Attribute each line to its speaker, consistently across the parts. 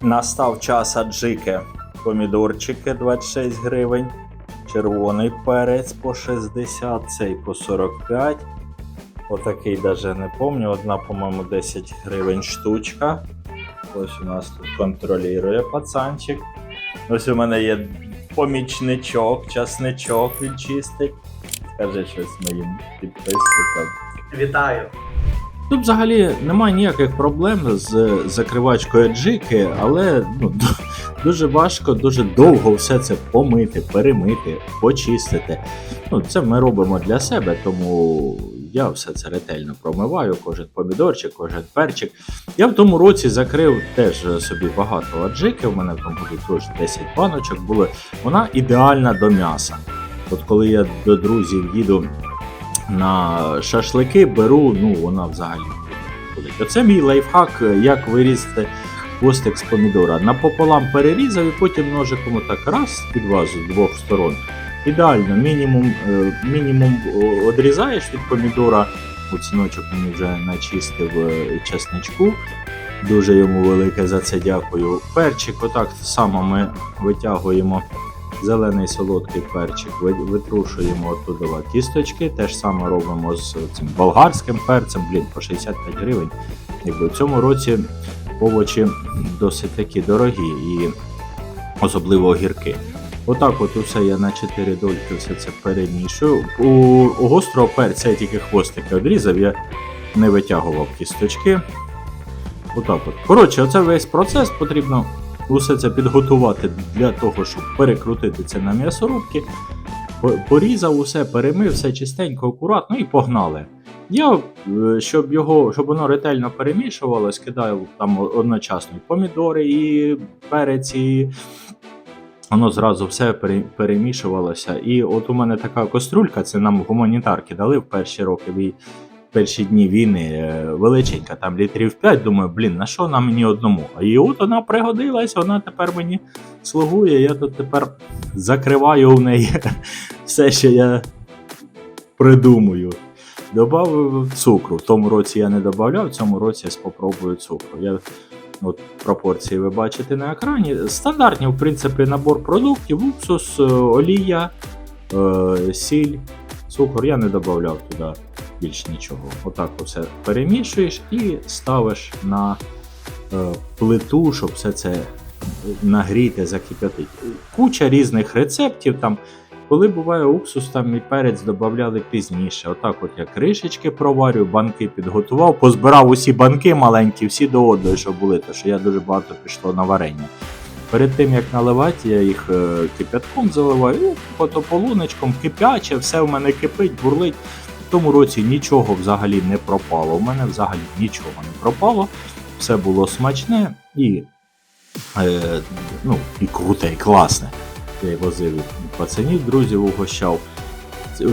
Speaker 1: Настав час аджики. Помідорчики 26 гривень. Червоний перець по 60, цей по 45. Отакий даже не помню. Одна, по-моєму, 10 гривень штучка. Ось у нас тут контролює пацанчик. Ось у мене є помічничок, часничок він чистить. Скажи щось моїм підписникам.
Speaker 2: Вітаю.
Speaker 1: Тут взагалі немає ніяких проблем з закривачкою джики, але ну, дуже важко, дуже довго все це помити, перемити, почистити. Ну, це ми робимо для себе, тому я все це ретельно промиваю, кожен помідорчик, кожен перчик. Я в тому році закрив теж собі багато аджики. У мене в тому теж 10 баночок були. Вона ідеальна до м'яса. От коли я до друзів їду на шашлики беру, ну вона взагалі ходить. Оце мій лайфхак, як вирізати хвостик з помідора. Напополам перерізав і потім ножиком отак раз під вазу з двох сторон. Ідеально, мінімум, е, мінімум одрізаєш від помідора. Оціночок мені вже начистив е, чесничку. Дуже йому велике за це дякую. Перчик, отак само ми витягуємо зелений солодкий перчик, витрушуємо оттуда кісточки. Те ж саме робимо з цим болгарським перцем, блін, по 65 гривень. Якби в цьому році овочі досить такі дорогі і особливо огірки. Отак от усе я на 4 дольки все це перемішую. У, у гострого перця я тільки хвостики одрізав, я не витягував кісточки. Отак от. Коротше, оце весь процес потрібно усе це підготувати для того, щоб перекрутити це на м'ясорубки. Порізав усе, перемив, все чистенько, акуратно і погнали. Я, е, щоб його, щоб воно ретельно перемішувалось, кидаю там одночасно помідори, і перець, і воно зразу все перемішувалося. І от у мене така каструлька, це нам гуманітарки дали в перші роки перші дні війни е, величенька, там літрів 5, думаю, блін, на що вона мені одному? А і от вона пригодилась, вона тепер мені слугує. Я тут тепер закриваю в неї все, що я придумую. Добавив цукру. В тому році я не додавав, в цьому році я спробую цукру. Я от пропорції ви бачите на екрані. Стандартні, в принципі, набор продуктів: уксус, е, олія, е, сіль, цукор. Я не додавав туди більш нічого. Отак все перемішуєш і ставиш на е, плиту, щоб все це нагріти, закип'ятити. Куча різних рецептів там. Коли буває уксус, там і перець додавали пізніше. Отак, от я кришечки проварю, банки підготував, позбирав усі банки маленькі, всі до одної, що були, тому що я дуже багато пішло на варення. Перед тим як наливати, я їх е, кип'ятком заливаю, ну, потополуночком, кипяче, все в мене кипить, бурлить. В тому році нічого взагалі не пропало. У мене взагалі нічого не пропало. Все було смачне і, е, ну, і круте, і класне. Я возив пацанів, друзів угощав. Е,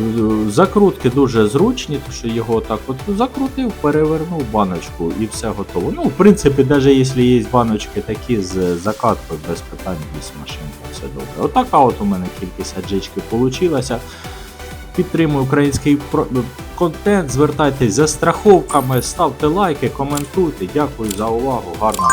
Speaker 1: Закрутки дуже зручні, тому що його так от закрутив, перевернув баночку і все готово. Ну, в принципі, навіть якщо є баночки такі з закаткою, без питань, без машинки, все добре. Отака от у мене кількість аджички вийшла. Підтримую український про- контент, звертайтесь за страховками, ставте лайки, коментуйте. Дякую за увагу. Гарного.